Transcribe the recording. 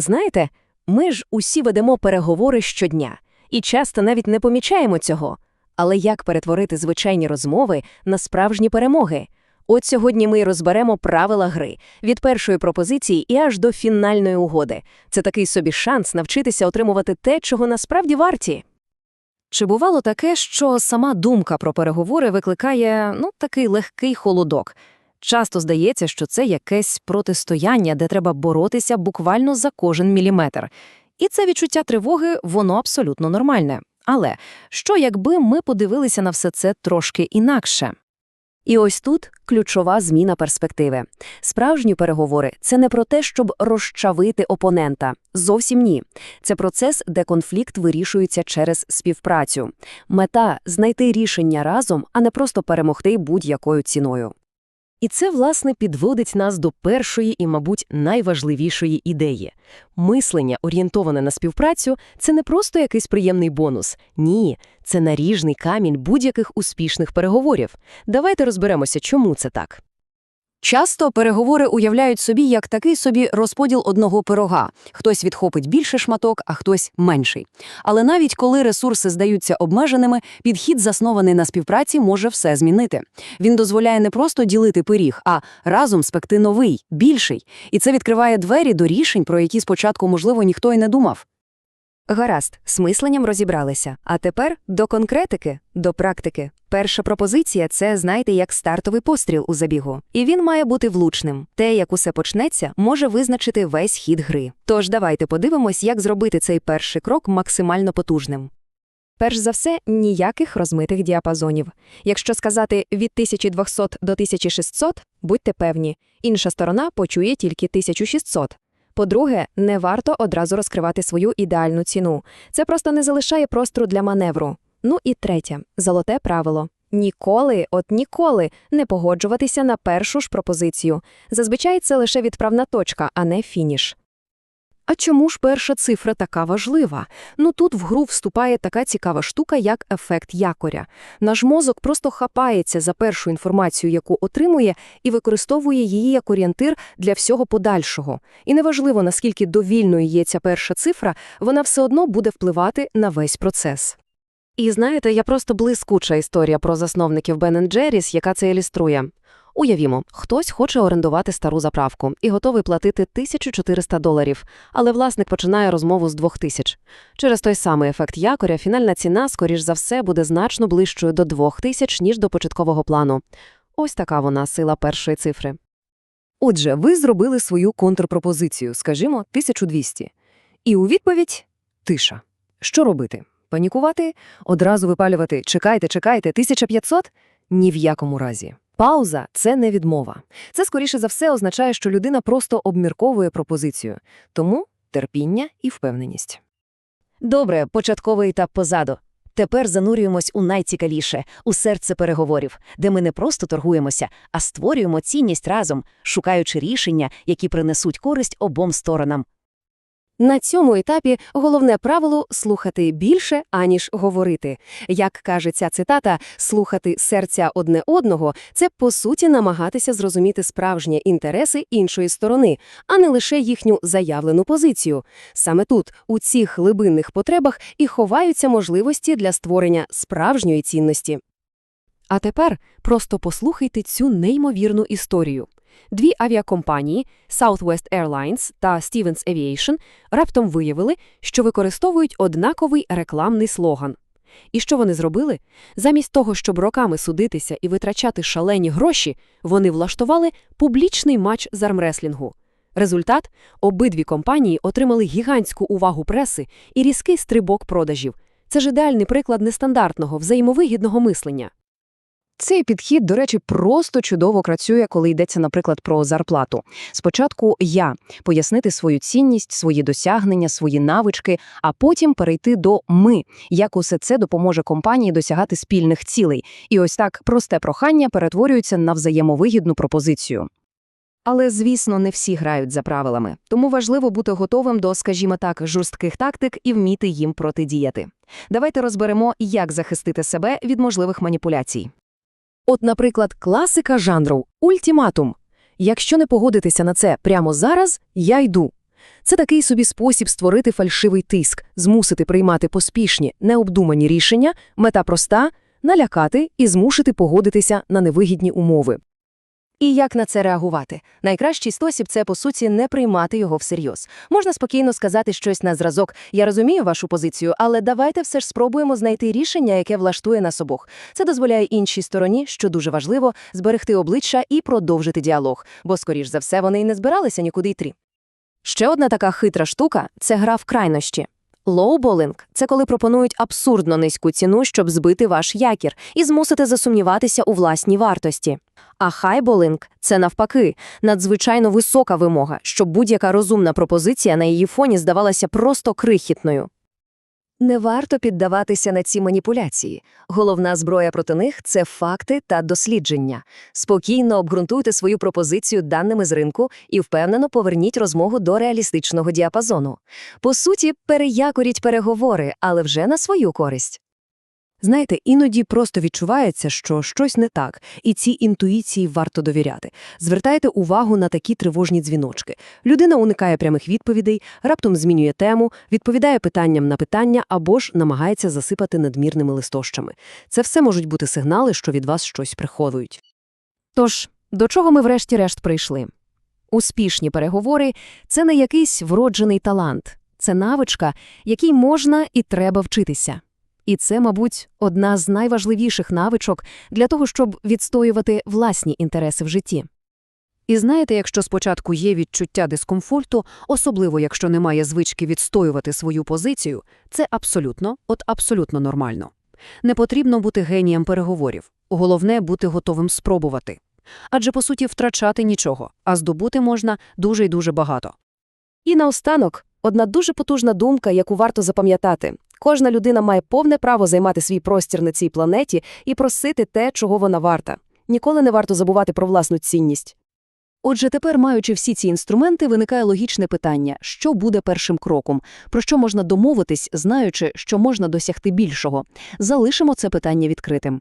Знаєте, ми ж усі ведемо переговори щодня і часто навіть не помічаємо цього. Але як перетворити звичайні розмови на справжні перемоги? От сьогодні ми розберемо правила гри від першої пропозиції і аж до фінальної угоди. Це такий собі шанс навчитися отримувати те, чого насправді варті. Чи бувало таке, що сама думка про переговори викликає ну такий легкий холодок? Часто здається, що це якесь протистояння, де треба боротися буквально за кожен міліметр. І це відчуття тривоги, воно абсолютно нормальне. Але що якби ми подивилися на все це трошки інакше? І ось тут ключова зміна перспективи. Справжні переговори – це не про те, щоб розчавити опонента. Зовсім ні. Це процес, де конфлікт вирішується через співпрацю. Мета – знайти рішення разом, а не просто перемогти будь-якою ціною. І це, власне, підводить нас до першої і, мабуть, найважливішої ідеї. Мислення, орієнтоване на співпрацю, це не просто якийсь приємний бонус. Ні, це наріжний камінь будь-яких успішних переговорів. Давайте розберемося, чому це так. Часто переговори уявляють собі як такий собі розподіл одного пирога. Хтось відхопить більше шматок, а хтось менший. Але навіть коли ресурси здаються обмеженими, підхід, заснований на співпраці, може все змінити. Він дозволяє не просто ділити пиріг, а разом спекти новий, більший. І це відкриває двері до рішень, про які спочатку, можливо, ніхто й не думав. Гаразд, з мисленням розібралися. А тепер до конкретики, до практики. Перша пропозиція це, знаєте, як стартовий постріл у забігу. І він має бути влучним. Те, як усе почнеться, може визначити весь хід гри. Тож давайте подивимось, як зробити цей перший крок максимально потужним. Перш за все, ніяких розмитих діапазонів. Якщо сказати від 1200 до 1600, будьте певні, інша сторона почує тільки 1600. По-друге, не варто одразу розкривати свою ідеальну ціну. Це просто не залишає простору для маневру. Ну і третє золоте правило. Ніколи, от ніколи, не погоджуватися на першу ж пропозицію. Зазвичай це лише відправна точка, а не фініш. А чому ж перша цифра така важлива? Ну тут в гру вступає така цікава штука, як ефект якоря. Наш мозок просто хапається за першу інформацію, яку отримує, і використовує її як орієнтир для всього подальшого. І неважливо, наскільки довільною є ця перша цифра, вона все одно буде впливати на весь процес. І знаєте, я просто блискуча історія про засновників Ben Jerry's, яка це ілюструє. Уявімо, хтось хоче орендувати стару заправку і готовий платити 1400 доларів, але власник починає розмову з 2000. Через той самий ефект якоря фінальна ціна, скоріш за все, буде значно ближчою до 2000, ніж до початкового плану. Ось така вона сила першої цифри. Отже, ви зробили свою контрпропозицію, скажімо, 1200. І у відповідь – тиша. Що робити? Панікувати? Одразу випалювати «чекайте, чекайте, 1500?» Ні в якому разі. Пауза – це не відмова. Це, скоріше за все, означає, що людина просто обмірковує пропозицію. Тому терпіння і впевненість. Добре, початковий етап позаду. Тепер занурюємось у найцікавіше – у серце переговорів, де ми не просто торгуємося, а створюємо цінність разом, шукаючи рішення, які принесуть користь обом сторонам. На цьому етапі головне правило – слухати більше, аніж говорити. Як каже ця цитата, слухати серця одне одного – це, по суті, намагатися зрозуміти справжні інтереси іншої сторони, а не лише їхню заявлену позицію. Саме тут, у цих глибинних потребах, і ховаються можливості для створення справжньої цінності. А тепер просто послухайте цю неймовірну історію. Дві авіакомпанії Southwest Airlines та Stevens Aviation раптом виявили, що використовують однаковий рекламний слоган. І що вони зробили? Замість того, щоб роками судитися і витрачати шалені гроші, вони влаштували публічний матч з армреслінгу. Результат – обидві компанії отримали гігантську увагу преси і різкий стрибок продажів. Це ж ідеальний приклад нестандартного, взаємовигідного мислення. Цей підхід, до речі, просто чудово працює, коли йдеться, наприклад, про зарплату. Спочатку я пояснити свою цінність, свої досягнення, свої навички, а потім перейти до ми, як усе це допоможе компанії досягати спільних цілей. І ось так просте прохання перетворюється на взаємовигідну пропозицію. Але, звісно, не всі грають за правилами, тому важливо бути готовим до, скажімо так, жорстких тактик і вміти їм протидіяти. Давайте розберемо, як захистити себе від можливих маніпуляцій. От, наприклад, класика жанру ультиматум. Якщо не погодитися на це прямо зараз, я йду. Це такий собі спосіб створити фальшивий тиск, змусити приймати поспішні, необдумані рішення, мета проста – налякати і змусити погодитися на невигідні умови. І як на це реагувати? Найкращий спосіб – це, по суті, не приймати його всерйоз. Можна спокійно сказати щось на зразок «я розумію вашу позицію, але давайте все ж спробуємо знайти рішення, яке влаштує нас обох». Це дозволяє іншій стороні, що дуже важливо, зберегти обличчя і продовжити діалог, бо, скоріш за все, вони й не збиралися нікуди йти. Ще одна така хитра штука – це гра в крайнощі. Лоуболінг – це коли пропонують абсурдно низьку ціну, щоб збити ваш якір і змусити засумніватися у власній вартості. А хайболинг – це навпаки, надзвичайно висока вимога, щоб будь-яка розумна пропозиція на її фоні здавалася просто крихітною. Не варто піддаватися на ці маніпуляції. Головна зброя проти них – це факти та дослідження. Спокійно обґрунтуйте свою пропозицію даними з ринку і впевнено поверніть розмову до реалістичного діапазону. По суті, переякоріть переговори, але вже на свою користь. Знаєте, іноді просто відчувається, що щось не так, і цій інтуїції варто довіряти. Звертайте увагу на такі тривожні дзвіночки. Людина уникає прямих відповідей, раптом змінює тему, відповідає питанням на питання або ж намагається засипати надмірними листощами. Це все можуть бути сигнали, що від вас щось приховують. Тож, до чого ми врешті-решт прийшли? Успішні переговори – це не якийсь вроджений талант, це навичка, якій можна і треба вчитися. І це, мабуть, одна з найважливіших навичок для того, щоб відстоювати власні інтереси в житті. І знаєте, якщо спочатку є відчуття дискомфорту, особливо якщо немає звички відстоювати свою позицію, це абсолютно, от абсолютно нормально. Не потрібно бути генієм переговорів. Головне – бути готовим спробувати. Адже, по суті, втрачати нічого, а здобути можна дуже й дуже багато. І наостанок, одна дуже потужна думка, яку варто запам'ятати. Кожна людина має повне право займати свій простір на цій планеті і просити те, чого вона варта. Ніколи не варто забувати про власну цінність. Отже, тепер, маючи всі ці інструменти, виникає логічне питання, що буде першим кроком, про що можна домовитись, знаючи, що можна досягти більшого. Залишимо це питання відкритим.